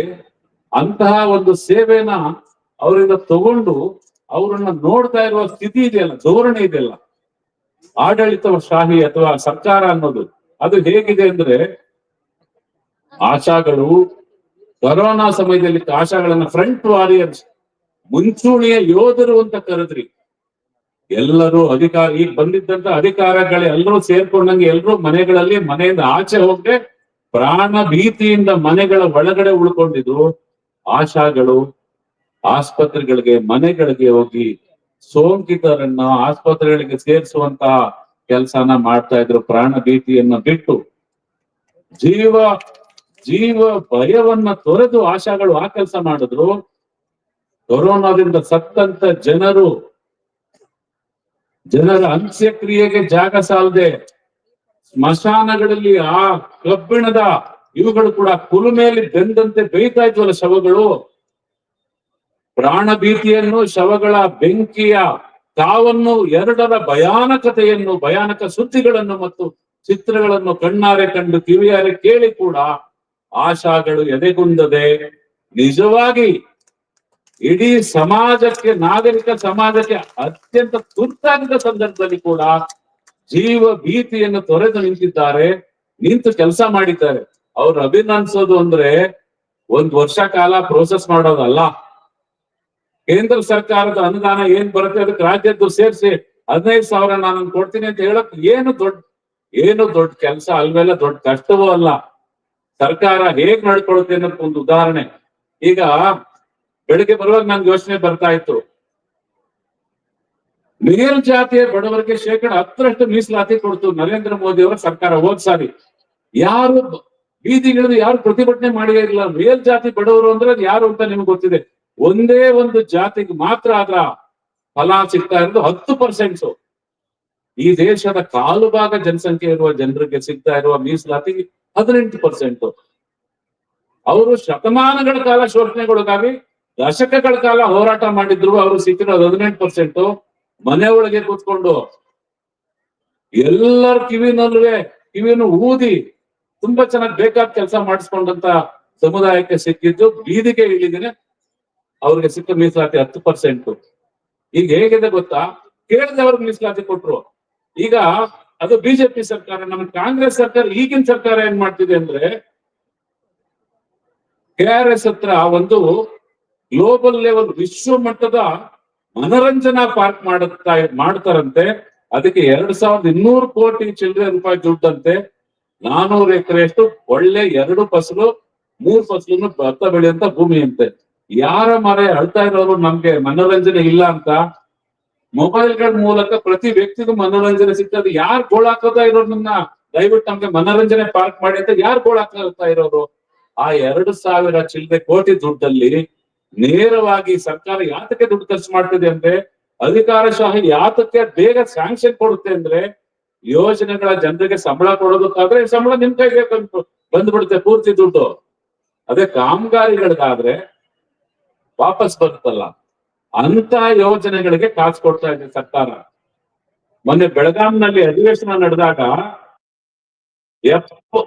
ಅಂತಹ ಒಂದು ಸೇವೆನ ಅವರಿಂದ ತಗೊಂಡು ಅವರನ್ನ ನೋಡ್ತಾ ಇರುವ ಸ್ಥಿತಿ ಇದೆಯಲ್ಲ, ಧೋರಣೆ ಇದೆಯಲ್ಲ. ಆಡಳಿತ ಶಾಹಿ ಅಥವಾ ಸರ್ಕಾರ ಅನ್ನೋದು ಅದು ಹೇಗಿದೆ ಅಂದ್ರೆ ಆಶಾಗಳು ಕೊರೋನಾ ಸಮಯದಲ್ಲಿ ಆಶಾಗಳನ್ನ ಫ್ರಂಟ್ ವಾರಿಯರ್ಸ್ ಮುಂಚೂಣಿಯ ಯೋಧರು ಅಂತ ಕರೆದ್ರಿ. ಎಲ್ಲರೂ ಅಧಿಕಾರ, ಈಗ ಬಂದಿದ್ದಂತ ಅಧಿಕಾರಗಳೇ ಎಲ್ಲರೂ ಸೇರ್ಕೊಂಡಂಗೆ ಎಲ್ಲರೂ ಮನೆಗಳಲ್ಲಿ ಮನೆಯಿಂದ ಆಚೆ ಹೋಗದೆ ಪ್ರಾಣ ಭೀತಿಯಿಂದ ಮನೆಗಳ ಒಳಗಡೆ ಉಳ್ಕೊಂಡಿದ್ರು. ಆಶಾಗಳು ಆಸ್ಪತ್ರೆಗಳಿಗೆ, ಮನೆಗಳಿಗೆ ಹೋಗಿ ಸೋಂಕಿತರನ್ನ ಆಸ್ಪತ್ರೆಗಳಿಗೆ ಸೇರಿಸುವಂತಹ ಕೆಲಸನ ಮಾಡ್ತಾ ಇದ್ರು ಪ್ರಾಣ ಭೀತಿಯನ್ನ ಬಿಟ್ಟು. ಜೀವ ಜೀವ ಭಯವನ್ನ ತೊರೆದು ಆಶಾಗಳು ಆ ಕೆಲಸ ಮಾಡಿದ್ರು. ಕೊರೋನಾದಿಂದ ಸತ್ತಂತ ಜನರು, ಜನರ ಅಂತ್ಯಕ್ರಿಯೆಗೆ ಜಾಗ ಸಾಲದೆ ಸ್ಮಶಾನಗಳಲ್ಲಿ ಆ ಕಬ್ಬಿಣದ ಇವುಗಳು ಕೂಡ ಕುಲುಮೆಯಲ್ಲಿ ಬೆಂದಂತೆ ಬೇಯ್ತಾ ಇದ್ವಲ್ಲ ಶವಗಳು. ಪ್ರಾಣ ಭೀತಿಯನ್ನು, ಶವಗಳ ಬೆಂಕಿಯ ತಾವನ್ನು, ಎರಡರ ಭಯಾನಕತೆಯನ್ನು, ಭಯಾನಕ ಸುದ್ದಿಗಳನ್ನು ಮತ್ತು ಚಿತ್ರಗಳನ್ನು ಕಣ್ಣಾರೆ ಕಂಡು ಕಿವಿಯಾರೆ ಕೇಳಿ ಕೂಡ ಆಶಾಗಳು ಎದೆಗುಂದದೆ. ನಿಜವಾಗಿ ಇಡೀ ಸಮಾಜಕ್ಕೆ, ನಾಗರಿಕ ಸಮಾಜಕ್ಕೆ ಅತ್ಯಂತ ತುರ್ತಾಗಿದ್ದ ಸಂದರ್ಭದಲ್ಲಿ ಕೂಡ ಜೀವ ಭೀತಿಯನ್ನು ತೊರೆದು ನಿಂತಿದ್ದಾರೆ, ನಿಂತು ಕೆಲಸ ಮಾಡಿದ್ದಾರೆ. ಅವ್ರು ಅಭಿನಂದಿಸೋದು ಅಂದ್ರೆ ಒಂದ್ ವರ್ಷ ಕಾಲ ಪ್ರೋಸೆಸ್ ಮಾಡೋದಲ್ಲ. ಕೇಂದ್ರ ಸರ್ಕಾರದ ಅನುದಾನ ಏನ್ ಬರುತ್ತೆ, ಅದಕ್ಕೆ ರಾಜ್ಯದ್ದು ಸೇರಿಸಿ ಹದಿನೈದು ಸಾವಿರ ನಾನು ಕೊಡ್ತೀನಿ ಅಂತ ಹೇಳಕ್ ಏನು ದೊಡ್ಡ ಏನು ದೊಡ್ಡ ಕೆಲಸ ಅಲ್ವೆಲ್ಲ ದೊಡ್ಡ ಕಷ್ಟವೂ ಅಲ್ಲ. ಸರ್ಕಾರ ಹೇಗ್ ನಡ್ಕೊಳುತ್ತೆ ಅನ್ನೋದಕ್ಕೆ ಒಂದು ಉದಾಹರಣೆ. ಈಗ ಬೆಳಿಗ್ಗೆ ಬರುವಾಗ ನನ್ಗೆ ಯೋಚನೆ ಬರ್ತಾ ಇತ್ತು. ಮೇಲ್ಜಾತಿಯ ಬಡವರಿಗೆ ಶೇಕಡ ಹತ್ತರಷ್ಟು ಮೀಸಲಾತಿ ಕೊಡ್ತು ನರೇಂದ್ರ ಮೋದಿ ಅವರ ಸರ್ಕಾರ ಹೋದ್ ಸಾರಿ. ಯಾರು ಬೀದಿಗಳು ಬೀದಿಗಿಳಿದು ಯಾರು ಪ್ರತಿಭಟನೆ ಮಾಡಿರಲಿಲ್ಲ ಮೇಲ್ಜಾತಿ ಬಡವರು ಅಂದ್ರೆ ಅದು ಯಾರು ಅಂತ ನಿಮ್ಗೆ ಗೊತ್ತಿದೆ. ಒಂದೇ ಒಂದು ಜಾತಿಗೆ ಮಾತ್ರ ಅದರ ಫಲ ಸಿಗ್ತಾ ಇರೋದು ಹತ್ತು ಪರ್ಸೆಂಟ್ಸು ಈ ದೇಶದ ಕಾಲು ಭಾಗ ಜನಸಂಖ್ಯೆ ಇರುವ ಜನರಿಗೆ ಸಿಗ್ತಾ ಇರುವ ಮೀಸಲಾತಿ ಹದಿನೆಂಟು ಪರ್ಸೆಂಟ್ ಅವರು ಶತಮಾನಗಳ ಕಾಲ ಶೋಷಣೆಗೊಳಗಾಗಿ ದಶಕಗಳ ಕಾಲ ಹೋರಾಟ ಮಾಡಿದ್ರು, ಅವರು ಸಿಕ್ಕಿರೋದು ಹದಿನೆಂಟು ಪರ್ಸೆಂಟ್ ಮನೆ ಒಳಗೆ ಕೂತ್ಕೊಂಡು ಎಲ್ಲರ ಕಿವಿನಲ್ಲೂ ಕಿವಿನ ಊದಿ ತುಂಬಾ ಚೆನ್ನಾಗಿ ಬೇಕಾದ ಕೆಲಸ ಮಾಡಿಸ್ಕೊಂಡಂತ ಸಮುದಾಯಕ್ಕೆ ಸಿಕ್ಕಿದ್ದು ಬೀದಿಗೆ ಇಳಿದಿದೆ. ಅವ್ರಿಗೆ ಸಿಕ್ಕ ಮೀಸಲಾತಿ ಹತ್ತು ಪರ್ಸೆಂಟ್ ಈಗ ಹೇಗಿದೆ ಗೊತ್ತಾ? ಕೇಳಿದವ್ರಿಗೆ ಮೀಸಲಾತಿ ಕೊಟ್ರು. ಈಗ ಅದು ಬಿಜೆಪಿ ಸರ್ಕಾರ, ನಮ್ಮ ಕಾಂಗ್ರೆಸ್ ಸರ್ಕಾರ ಈಗಿನ ಸರ್ಕಾರ ಏನ್ ಮಾಡ್ತಿದೆ ಅಂದ್ರೆ ಕೆ ಆರ್ ಎಸ್ ಹತ್ರ ಒಂದು ಗ್ಲೋಬಲ್ ಲೆವೆಲ್ ವಿಶ್ವ ಮಟ್ಟದ ಮನರಂಜನಾ ಪಾರ್ಕ್ ಮಾಡುತ್ತಾ, ಮಾಡ್ತಾರಂತೆ. ಅದಕ್ಕೆ ಎರಡ್ ಸಾವಿರದ ಇನ್ನೂರು ಕೋಟಿ ಚಿಲ್ಲರೆ ರೂಪಾಯಿ ದುಡ್ಡಂತೆ. ನಾನೂರು ಎಕರೆಯಷ್ಟು ಒಳ್ಳೆ ಎರಡು ಫಸಲು, ಮೂರು ಫಸಲು ಭತ್ತ ಬೆಳೆಯುವಂತ ಭೂಮಿ ಅಂತೆ ಯಾರ ಮನೆ ಅಳ್ತಾ ಇರೋರು ನಮ್ಗೆ ಮನೋರಂಜನೆ ಇಲ್ಲ ಅಂತ ಮೊಬೈಲ್ಗಳ ಮೂಲಕ ಪ್ರತಿ ವ್ಯಕ್ತಿಗೂ ಮನೋರಂಜನೆ ಸಿಗ್ತದೆ. ಯಾರು ಗೋಳ್ ಹಾಕೋತಾ ನಮ್ಮ ದಯವಿಟ್ಟು ನಮ್ಗೆ ಮನೋರಂಜನೆ ಪಾರ್ಕ್ ಮಾಡಿ ಅಂತ ಯಾರು ಗೋಳ್ ಹಾಕೋತಾ ಇರೋರು? ಆ ಎರಡು ಸಾವಿರ ಚಿಲ್ಲರೆ ಕೋಟಿ ದುಡ್ಡಲ್ಲಿ ನೇರವಾಗಿ ಸರ್ಕಾರ ಯಾತಕ್ಕೆ ದುಡ್ಡು ಖರ್ಚು ಮಾಡ್ತಿದೆ ಅಂದ್ರೆ ಅಧಿಕಾರಶಾಹಿ ಯಾತಕ್ಕೆ ಬೇಗ ಸ್ಯಾಂಕ್ಷನ್ ಕೊಡುತ್ತೆ ಅಂದ್ರೆ ಯೋಜನೆಗಳ ಜನರಿಗೆ ಸಂಬಳ ಕೊಡೋದಕ್ಕಾದ್ರೆ ಸಂಬಳ ನಿಮ್ ಕೈಗೆ ಬಂದು ಬಂದ್ಬಿಡುತ್ತೆ ಪೂರ್ತಿ ದುಡ್ಡು. ಅದೇ ಕಾಮಗಾರಿಗಳಿಗಾದ್ರೆ ವಾಪಸ್ ಬರುತ್ತಲ್ಲ. ಅಂತ ಯೋಜನೆಗಳಿಗೆ ಕಾಸು ಕೊಡ್ತಾ ಇದೆ ಸರ್ಕಾರ. ಮೊನ್ನೆ ಬೆಳಗಾಂನಲ್ಲಿ ಅಧಿವೇಶನ ನಡೆದಾಗ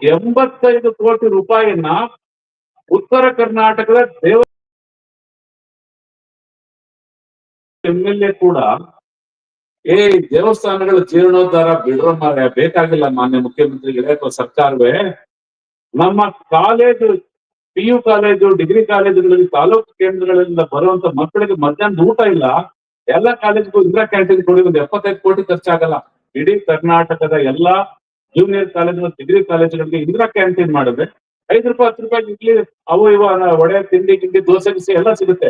ಎಂಬತ್ತೈದು ಕೋಟಿ ರೂಪಾಯಿಯನ್ನ ಉತ್ತರ ಕರ್ನಾಟಕದ ದೇವ ಎಂ ಎಲ್ ಎ ಕೂಡ ಏ, ದೇವಸ್ಥಾನಗಳ ಜೀರ್ಣೋದ್ಧಾರ ಬಿಡ್ರೋ ಮಾರ ಬೇಕಾಗಿಲ್ಲ ಮಾನ್ಯ ಮುಖ್ಯಮಂತ್ರಿಗಳೇ ಅಥವಾ ಸರ್ಕಾರವೇ. ನಮ್ಮ college P U college, degree ಕಾಲೇಜುಗಳಲ್ಲಿ ತಾಲೂಕು ಕೇಂದ್ರಗಳಿಂದ ಬರುವಂತ ಮಕ್ಕಳಿಗೆ ಮಧ್ಯಾಹ್ನದ ಊಟ ಇಲ್ಲ. ಎಲ್ಲ ಕಾಲೇಜ್ಗೂ ಇಂದಿರಾ ಕ್ಯಾಂಟೀನ್ ಕೊಡಿ, ಒಂದು ಎಪ್ಪತ್ತೈದು ಕೋಟಿ ಖರ್ಚಾಗಲ್ಲ. ಇಡೀ ಕರ್ನಾಟಕದ ಎಲ್ಲಾ ಜೂನಿಯರ್ ಕಾಲೇಜು ಡಿಗ್ರಿ ಕಾಲೇಜುಗಳಿಗೆ ಇಂದಿರಾ ಕ್ಯಾಂಟೀನ್ ಮಾಡಿದ್ರೆ ಐದು ರೂಪಾಯಿ, ಹತ್ತು ರೂಪಾಯಿ ಇಡ್ಲಿ, ಅವು ಇವ ವಡೆ, ತಿಂಡಿ ತಿಂಡಿ ದೋಸೆ, ಬಿಸಿ ಎಲ್ಲ ಸಿಗುತ್ತೆ.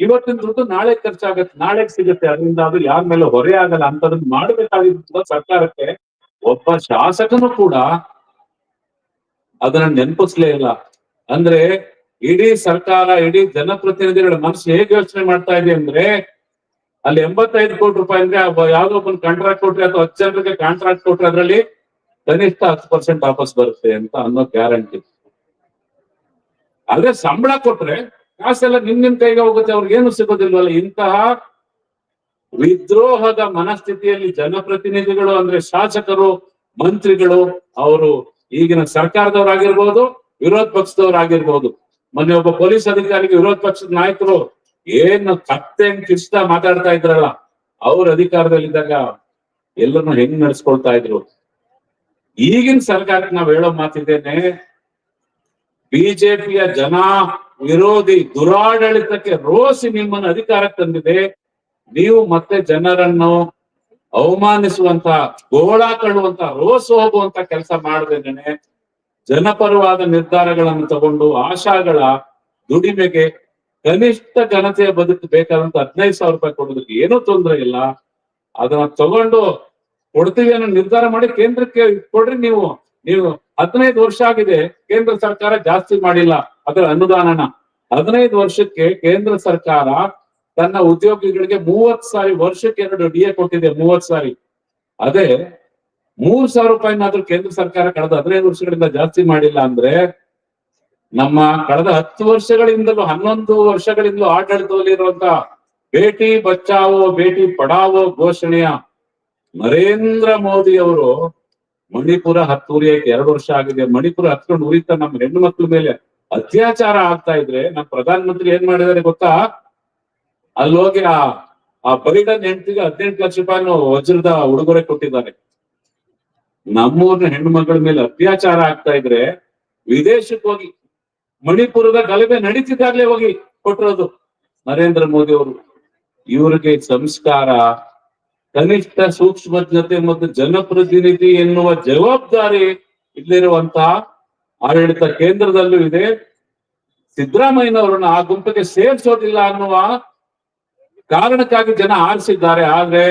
ಇವತ್ತಿನ ದುಡ್ಡು ನಾಳೆ ಖರ್ಚಾಗತ್ತೆ, ನಾಳೆ ಸಿಗುತ್ತೆ. ಅದರಿಂದ ಅದು ಯಾರ ಮೇಲೆ ಹೊರೆ ಆಗಲ್ಲ. ಅಂತದನ್ನ ಮಾಡಬೇಕಾಗಿದ್ದು ಸರ್ಕಾರಕ್ಕೆ. ಒಬ್ಬ ಶಾಸಕನು ಕೂಡ ಅದನ್ನ ನೆನಪಿಸ್ಲೇ ಇಲ್ಲ. ಅಂದ್ರೆ ಇಡೀ ಸರ್ಕಾರ, ಇಡೀ ಜನಪ್ರತಿನಿಧಿಗಳ ಮನಸ್ಸು ಹೇಗೆ ಯೋಚನೆ ಮಾಡ್ತಾ ಇದೆ ಅಂದ್ರೆ, ಅಲ್ಲಿ ಎಂಬತ್ತೈದು ಕೋಟಿ ರೂಪಾಯಿ ಅಂದ್ರೆ ಯಾವ್ದೋ ಒಂದು ಕಾಂಟ್ರಾಕ್ಟ್ ಕೊಟ್ರೆ ಅಥವಾ ಹತ್ತು ಜನರಿಗೆ ಕಾಂಟ್ರಾಕ್ಟ್ ಕೊಟ್ರೆ ಅದರಲ್ಲಿ ಕನಿಷ್ಠ ಹತ್ತು ಪರ್ಸೆಂಟ್ ವಾಪಸ್ ಬರುತ್ತೆ ಅಂತ ಅನ್ನೋ ಗ್ಯಾರಂಟಿ ಆದ್ರೆ ಸಂಬಳ ಕೊಟ್ರೆ ಕಾಸೆಲ್ಲ ನಿಮ್ ನಿಮ್ ಕೈಗೆ ಹೋಗುತ್ತೆ, ಅವ್ರಿಗೆ ಏನು ಸಿಗೋದಿಲ್ವಲ್ಲ. ಇಂತಹ ವಿದ್ರೋಹದ ಮನಸ್ಥಿತಿಯಲ್ಲಿ ಜನಪ್ರತಿನಿಧಿಗಳು ಅಂದ್ರೆ ಶಾಸಕರು, ಮಂತ್ರಿಗಳು, ಅವರು ಈಗಿನ ಸರ್ಕಾರದವರಾಗಿರ್ಬೋದು ವಿರೋಧ ಪಕ್ಷದವರಾಗಿರ್ಬಹುದು ಮೊನ್ನೆ ಒಬ್ಬ ಪೊಲೀಸ್ ಅಧಿಕಾರಿಗೆ ವಿರೋಧ ಪಕ್ಷದ ನಾಯಕರು ಏನು ಕತ್ತೆ ಕಿಷ್ಟ ಮಾತಾಡ್ತಾ ಇದ್ರಲ್ಲ, ಅವ್ರ ಅಧಿಕಾರದಲ್ಲಿದ್ದಾಗ ಎಲ್ಲರನ್ನು ಹೆಂಗ್ ನಡೆಸ್ಕೊಳ್ತಾ ಇದ್ರು? ಈಗಿನ ಸರ್ಕಾರಕ್ಕೆ ನಾವ್ ಹೇಳೋ ಮಾತಿದ್ದೇನೆ, ಬಿಜೆಪಿಯ ಜನ ವಿರೋಧಿ ದುರಾಡಳಿತಕ್ಕೆ ರೋಸಿ ನಿಮ್ಮನ್ನು ಅಧಿಕಾರಕ್ಕೆ ತಂದಿದೆ. ನೀವು ಮತ್ತೆ ಜನರನ್ನು ಅವಮಾನಿಸುವಂತ, ಗೋಳಾ ಕಳ್ಳುವಂತ ರೋಸ್ ಹೋಗುವಂತ ಕೆಲಸ ಮಾಡದೇನೆ. ಜನಪರವಾದ ನಿರ್ಧಾರಗಳನ್ನು ತಗೊಂಡು ಆಶಾಗಳ ದುಡಿಮೆಗೆ ಕನಿಷ್ಠ ಜನತೆಯ ಬದುಕು ಬೇಕಾದಂತ ಹದಿನೈದು ಸಾವಿರ ರೂಪಾಯಿ ಕೊಡೋದಕ್ಕೆ ಏನೂ ತೊಂದರೆ ಇಲ್ಲ. ಅದನ್ನ ತಗೊಂಡು ಕೊಡ್ತೀವಿ ಅನ್ನೋ ನಿರ್ಧಾರ ಮಾಡಿ ಕೇಂದ್ರಕ್ಕೆ ಕೊಡ್ರಿ ನೀವು. ನೀವು ಹದಿನೈದು ವರ್ಷ ಆಗಿದೆ, ಕೇಂದ್ರ ಸರ್ಕಾರ ಜಾಸ್ತಿ ಮಾಡಿಲ್ಲ ಅದರ ಅನುದಾನನ. ಹದಿನೈದು ವರ್ಷಕ್ಕೆ ಕೇಂದ್ರ ಸರ್ಕಾರ ತನ್ನ ಉದ್ಯೋಗಿಗಳಿಗೆ ಮೂವತ್ ಸಾರಿ ವರ್ಷಕ್ಕೆ ಎರಡು ಡಿ ಎ ಕೊಟ್ಟಿದೆ ಮೂವತ್ ಸಾರಿ. ಅದೇ ಮೂರ್ ಸಾವಿರ ರೂಪಾಯಿನಾದ್ರೂ ಕೇಂದ್ರ ಸರ್ಕಾರ ಕಳೆದ ಹದಿನೈದು ವರ್ಷಗಳಿಂದ ಜಾಸ್ತಿ ಮಾಡಿಲ್ಲ ಅಂದ್ರೆ ನಮ್ಮ ಕಳೆದ ಹತ್ತು ವರ್ಷಗಳಿಂದಲೂ, ಹನ್ನೊಂದು ವರ್ಷಗಳಿಂದಲೂ ಆಡಳಿತದಲ್ಲಿರುವಂತ ಬೇಟಿ ಬಚಾವೋ, ಬೇಟಿ ಪಡಾವೋ ಘೋಷಣೆಯ ನರೇಂದ್ರ ಮೋದಿ ಅವರು ಮಣಿಪುರ ಹತ್ತುರಿಯಕ್ಕೆ ಎರಡು ವರ್ಷ ಆಗಿದೆ. ಮಣಿಪುರ ಹತ್ಕೊಂಡು ಉರಿತಾ ನಮ್ಮ ಹೆಣ್ಣು ಮಕ್ಳ ಮೇಲೆ ಅತ್ಯಾಚಾರ ಆಗ್ತಾ ಇದ್ರೆ ನಮ್ಮ ಪ್ರಧಾನ ಮಂತ್ರಿ ಏನ್ ಮಾಡಿದಾರೆ ಗೊತ್ತಾ? ಅಲ್ಲಿ ಹೋಗಿ ಆ ಆ ಬೈಡನ್ ಹೆಂಡತಿಗೆ ಹದಿನೆಂಟು ಲಕ್ಷ ರೂಪಾಯಿನ ವಜ್ರದ ಉಡುಗೊರೆ ಕೊಟ್ಟಿದ್ದಾರೆ. ನಮ್ಮೂರ್ನ ಹೆಣ್ಣು ಮೇಲೆ ಅತ್ಯಾಚಾರ ಆಗ್ತಾ ಇದ್ರೆ ವಿದೇಶಕ್ಕೆ ಹೋಗಿ ಮಣಿಪುರದ ಗಲಭೆ ನಡೀತಿದ್ದಾಗ್ಲೇ ಹೋಗಿ ಕೊಟ್ಟಿರೋದು ನರೇಂದ್ರ ಮೋದಿ ಅವರು. ಇವ್ರಿಗೆ ಸಂಸ್ಕಾರ, ಕನಿಷ್ಠ ಸೂಕ್ಷ್ಮಜ್ಞತೆ ಮತ್ತು ಜನಪ್ರತಿನಿಧಿ ಎನ್ನುವ ಜವಾಬ್ದಾರಿ ಇಲ್ಲಿರುವಂತಹ ಆಡಳಿತ ಕೇಂದ್ರದಲ್ಲೂ ಇದೆ. ಸಿದ್ದರಾಮಯ್ಯನವರನ್ನ ಆ ಗುಂಪಿಗೆ ಸೇರಿಸೋದಿಲ್ಲ ಅನ್ನುವ ಕಾರಣಕ್ಕಾಗಿ ಜನ ಆರಿಸಿದ್ದಾರೆ. ಆದ್ರೆ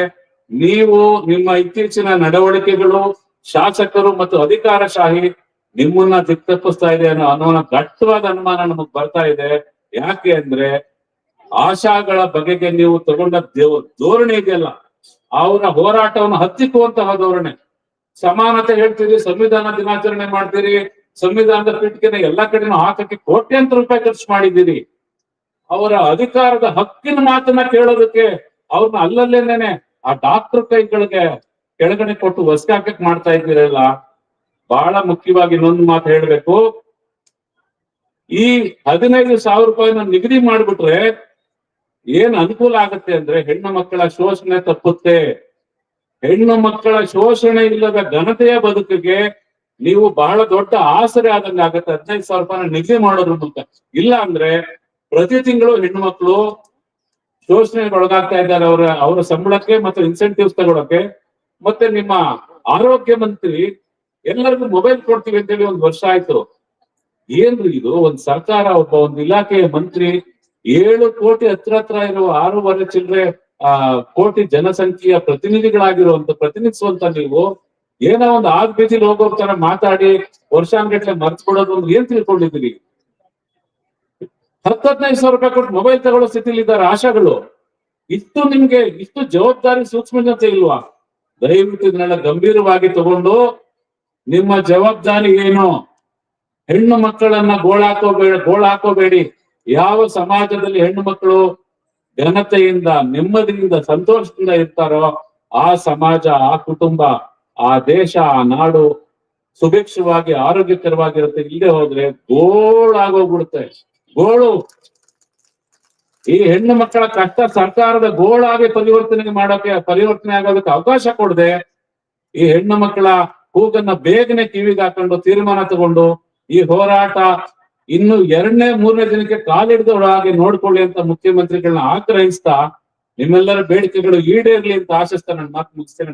ನೀವು ನಿಮ್ಮ ಇತ್ತೀಚಿನ ನಡವಳಿಕೆಗಳು ಶಾಸಕರು ಮತ್ತು ಅಧಿಕಾರಶಾಹಿ ನಿಮ್ಮನ್ನ ದಿಕ್ತಪ್ಪಿಸ್ತಾ ಇದೆ ಅನ್ನೋ ಅನ್ನೋ ದಟ್ಟವಾದ ಅನುಮಾನ ನಮಗ್ ಬರ್ತಾ ಇದೆ. ಯಾಕೆ ಅಂದ್ರೆ ಆಶಾಗಳ ಬಗೆಗೆ ನೀವು ತಗೊಂಡ ದೇವ- ಧೋರಣೆ ಇದೆಯಲ್ಲ, ಅವರ ಹೋರಾಟವನ್ನು ಹತ್ತಿಕ್ಕುವಂತಹ ಧೋರಣೆ. ಸಮಾನತೆ ಹೇಳ್ತೀರಿ, ಸಂವಿಧಾನ ದಿನಾಚರಣೆ ಮಾಡ್ತೀರಿ, ಸಂವಿಧಾನದ ಪೀಠಿಕೆನ ಎಲ್ಲಾ ಕಡೆನೂ ಹಾಕಕ್ಕೆ ಕೋಟ್ಯಂತರ ರೂಪಾಯಿ ಖರ್ಚು ಮಾಡಿದ್ದೀರಿ. ಅವರ ಅಧಿಕಾರದ ಹಕ್ಕಿನ ಮಾತನ್ನ ಕೇಳೋದಕ್ಕೆ ಅವ್ರನ್ನ ಅಲ್ಲಲ್ಲೇನೆ ಆ ಡಾಕ್ಟರ್ ಕೈಗಳಿಗೆ ಕೆಳಗಡೆ ಕೊಟ್ಟು ಹೊಸ್ಕಾಕಕ್ ಮಾಡ್ತಾ ಇದ್ದೀರಲ್ಲ ಬಹಳ ಮುಖ್ಯವಾಗಿ ಇನ್ನೊಂದು ಮಾತು ಹೇಳ್ಬೇಕು. ಈ ಹದಿನೈದು ಸಾವಿರ ರೂಪಾಯಿನ ನಿಗದಿ ಮಾಡ್ಬಿಟ್ರೆ ಏನ್ ಅನುಕೂಲ ಆಗುತ್ತೆ ಅಂದ್ರೆ ಹೆಣ್ಣು ಮಕ್ಕಳ ಶೋಷಣೆ ತಪ್ಪುತ್ತೆ. ಹೆಣ್ಣು ಮಕ್ಕಳ ಶೋಷಣೆ ಇಲ್ಲದ ಘನತೆಯ ಬದುಕಿಗೆ ನೀವು ಬಹಳ ದೊಡ್ಡ ಆಸರೆ ಆದಂಗೆ ಆಗತ್ತೆ. ಹದಿನೈದು ಸಾವಿರ ರೂಪಾಯಿನ ನಿಗದಿ ಮಾಡೋದ್ರ ಮೂಲಕ ಇಲ್ಲ ಅಂದ್ರೆ ಪ್ರತಿ ತಿಂಗಳು ಹೆಣ್ಣು ಮಕ್ಕಳು ಶೋಷಣೆಗೆ ಒಳಗಾಗ್ತಾ ಇದ್ದಾರೆ. ಅವರ ಅವರ ಸಂಬಳಕ್ಕೆ ಮತ್ತು ಇನ್ಸೆಂಟಿವ್ಸ್ ತಗೊಳಕ್ಕೆ ಮತ್ತೆ ನಿಮ್ಮ ಆರೋಗ್ಯ ಮಂತ್ರಿ, ಎಲ್ಲರಿಗೂ ಮೊಬೈಲ್ ಕೊಡ್ತೀವಿ ಅಂತ ಹೇಳಿ ಒಂದ್ ವರ್ಷ ಆಯ್ತು. ಏನ್ರಿ ಇದು? ಒಂದ್ ಸರ್ಕಾರ, ಒಬ್ಬ ಒಂದ್ ಇಲಾಖೆಯ ಮಂತ್ರಿ, ಏಳು ಕೋಟಿ ಹತ್ರ ಹತ್ರ ಇರುವ ಆರೂವರೆ ಚಿಲ್ಲರೆ, ಆ, ಕೋಟಿ ಜನಸಂಖ್ಯೆಯ ಪ್ರತಿನಿಧಿಗಳಾಗಿರುವಂತ, ಪ್ರತಿನಿಧಿಸುವಂತ ನೀವು ಏನೋ ಒಂದು ಆಗ್ ಬೀದಿಲಿ ಹೋಗೋ ತರ ಮಾತಾಡಿ, ವರ್ಷಾನ್ಗಟ್ಲೆ ಮರ್ತ್ಬಿಡೋದು ಒಂದು ಏನ್ ತಿಳ್ಕೊಂಡಿದ್ದೀರಿ? ಹತ್ತು ಹದಿನೈದು ಸಾವಿರ ರೂಪಾಯಿ ಕೊಟ್ಟು ಮೊಬೈಲ್ ತಗೊಳ್ಳೋ ಸ್ಥಿತಿಲಿ ಇದ್ದಾರೆ ಆಶಾಗಳು. ಇಷ್ಟು ನಿಮ್ಗೆ, ಇಷ್ಟು ಜವಾಬ್ದಾರಿ ಸೂಕ್ಷ್ಮತೆ ಇಲ್ವಾ? ದಯವಿಟ್ಟು ಇದನ್ನೆಲ್ಲ ಗಂಭೀರವಾಗಿ ತಗೊಂಡು ನಿಮ್ಮ ಜವಾಬ್ದಾರಿ ಏನು? ಹೆಣ್ಣು ಮಕ್ಕಳನ್ನ ಗೋಳಾಕೋಬೇಡ ಗೋಳಾಕೋಬೇಡಿ ಯಾವ ಸಮಾಜದಲ್ಲಿ ಹೆಣ್ಣು ಮಕ್ಕಳು ಘನತೆಯಿಂದ, ನೆಮ್ಮದಿಯಿಂದ, ಸಂತೋಷದಿಂದ ಇರ್ತಾರೋ ಆ ಸಮಾಜ, ಆ ಕುಟುಂಬ, ಆ ದೇಶ, ಆ ನಾಡು ಸುಭಿಕ್ಷವಾಗಿ, ಆರೋಗ್ಯಕರವಾಗಿರುತ್ತೆ. ಇಲ್ಲದೆ ಹೋದ್ರೆ ಗೋಳಾಗೋಗ್ಬಿಡುತ್ತೆ. ಗೋಳು. ಈ ಹೆಣ್ಣು ಮಕ್ಕಳ ಕಷ್ಟ ಸರ್ಕಾರದ ಗೋಳಾಗಿ ಪರಿವರ್ತನೆ ಮಾಡೋಕೆ ಪರಿವರ್ತನೆ ಆಗೋದಕ್ಕೆ ಅವಕಾಶ ಕೊಡದೆ, ಈ ಹೆಣ್ಣು ಮಕ್ಕಳ ಕೂಗನ್ನ ಬೇಗನೆ ಕಿವಿಗೆ ಹಾಕೊಂಡು ತೀರ್ಮಾನ ತಗೊಂಡು ಈ ಹೋರಾಟ ಇನ್ನು ಎರಡನೇ, ಮೂರನೇ ದಿನಕ್ಕೆ ಕಾಲಿಡಿದವಳ ಹಾಗೆ ನೋಡ್ಕೊಳ್ಳಿ ಅಂತ ಮುಖ್ಯಮಂತ್ರಿಗಳನ್ನ ಆಗ್ರಹಿಸ್ತಾ ನಿಮ್ಮೆಲ್ಲರ ಬೇಡಿಕೆಗಳು ಈಡೇರ್ಲಿ ಅಂತ ಆಶಿಸ್ತಾ ನನ್ನ ಮಾತು ಮುಗಿಸ್ತೇನೆ.